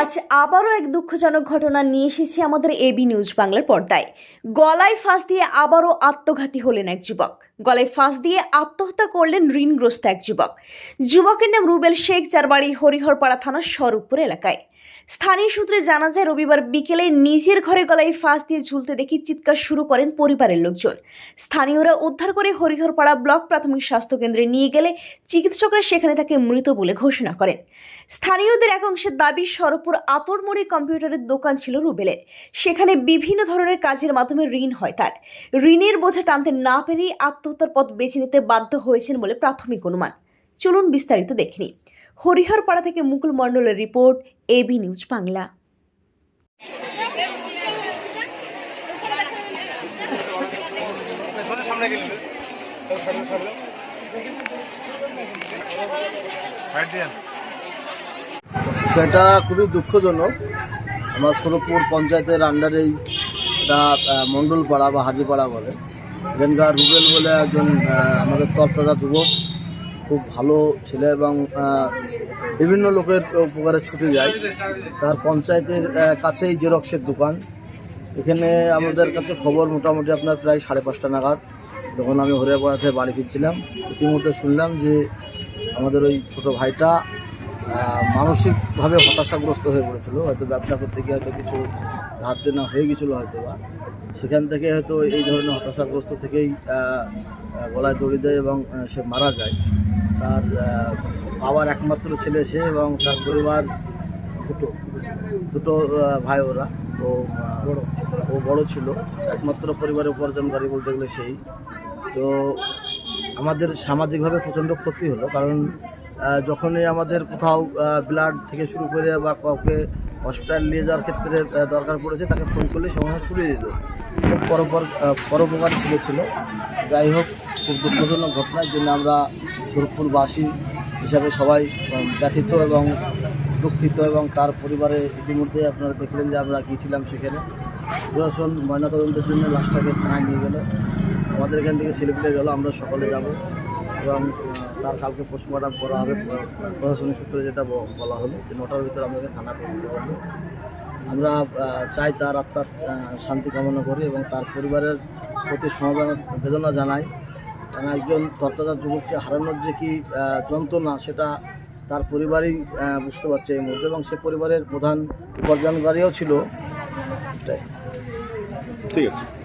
আজ আবারও এক দুঃখজনক ঘটনা নিয়ে এসেছি আমাদের এবি নিউজ বাংলার পর্দায়। গলায় ফাঁস দিয়ে আবারও আত্মঘাতী হলেন এক যুবক। গলায় ফাঁস দিয়ে আত্মহত্যা করলেন ঋণগ্রস্ত এক যুবক। যুবকের নাম রুবেল শেখ, যার বাড়ি হরিহরপাড়া থানার স্বরূপপুর এলাকায়। স্থানীয় সূত্রে জানা যায়, রবিবার বিকেলে নিজের ঘরে গলায় ফাঁস দিয়ে ঝুলতে দেখে চিৎকার শুরু করেন পরিবারের লোকজন। স্থানীয়রা উদ্ধার করে হরিহরপাড়া ব্লক প্রাথমিক স্বাস্থ্য কেন্দ্রে নিয়ে গেলে চিকিৎসকরা সেখানে তাকে মৃত বলে ঘোষণা করেন। স্থানীয়দের এক অংশের দাবি, সরপুর আতরমোড়ে কম্পিউটারের দোকান ছিল রুবেলের। সেখানে বিভিন্ন ধরনের কাজের মাধ্যমে ঋণ হয় তার। ঋণের বোঝা টানতে না পেরেই আত্মহত্যার পথ বেছে নিতে বাধ্য হয়েছেন বলে প্রাথমিক অনুমান। চলুন বিস্তারিত দেখে হরিহরপাড়া থেকে মুকুল মণ্ডলের রিপোর্ট এবি নিউজ বাংলা। সেটা খুবই দুঃখজনক। আমার সুরপুর পঞ্চায়েতের আন্ডারেই এটা মণ্ডলপাড়া বা হাজিপাড়া বলে। এখানকার রুবেল বলে একজন আমাদের তরতাজা যুবক। খুব ভালো ছেলে এবং বিভিন্ন লোকের উপকারে ছুটে যায়। তার পঞ্চায়েতের কাছেই জেরক্সের দোকান। এখানে আমাদের কাছে খবর মোটামুটি আপনার প্রায় সাড়ে পাঁচটা নাগাদ। যখন আমি হরিয়াপাড়া থেকে বাড়ি ফিরছিলাম, ইতিমধ্যে শুনলাম যে আমাদের ওই ছোট ভাইটা মানসিকভাবে হতাশাগ্রস্ত হয়ে পড়েছিল। হয়তো ব্যবসা করতে গিয়ে হয়তো কিছু ধার দেনা হয়ে গেছিল হয়তো বা সেখান থেকে হয়তো এই ধরনের হতাশাগ্রস্ত থেকেই গলায় দড়ি দেয় এবং সে মারা যায়। তার বাবার একমাত্র ছেলে সে এবং তার পরিবার দুটো দুটো ভাই ওরা। আহ, ও বড় ছিল। একমাত্র পরিবারের উপার্জনকারী বলতে গেলে সেই। তো আমাদের সামাজিকভাবে প্রচণ্ড ক্ষতি হলো কারণ যখনই আমাদের কোথাও ব্লাড থেকে শুরু করে বা কাউকে হসপিটাল নিয়ে যাওয়ার ক্ষেত্রে দরকার পড়েছে, তাকে ফোন করলে সময় ছুটে দিত খুব পরোপর পরোপকার ছিল ছিল। যাই হোক, খুব দুঃখজনক ঘটনার জন্য আমরা সুরপুরবাসী হিসাবে সবাই ব্যথিত এবং দুঃখিত এবং তার পরিবারে ইতিমধ্যে আপনারা দেখলেন যে আমরা গিয়েছিলাম সেখানে। প্রশাসন ময়নাতদন্তের জন্য লাশটাকে থানায় নিয়ে গেলে। আমাদের এখান থেকে ছেলেপিলে গেল, আমরা সকলে যাব। এবং তার কালকে পোস্টমর্টম করা হবে। প্রশাসনিক সূত্রে যেটা বলা হলো যে নটার ভিতরে আমাদের থানা পৌঁছে দেওয়া হবে। আমরা চাই তার আত্মার শান্তি কামনা করি এবং তার পরিবারের প্রতি সমবেদনা, বেদনা জানাই। কারণ একজন তর্তাজা যুবককে হারানোর যে কি যন্ত্রণা, সেটা তার পরিবারই বুঝতে পারছে এই মুহূর্তে এবং সে পরিবারের প্রধান উপার্জনকারীও ছিল। ঠিক আছে।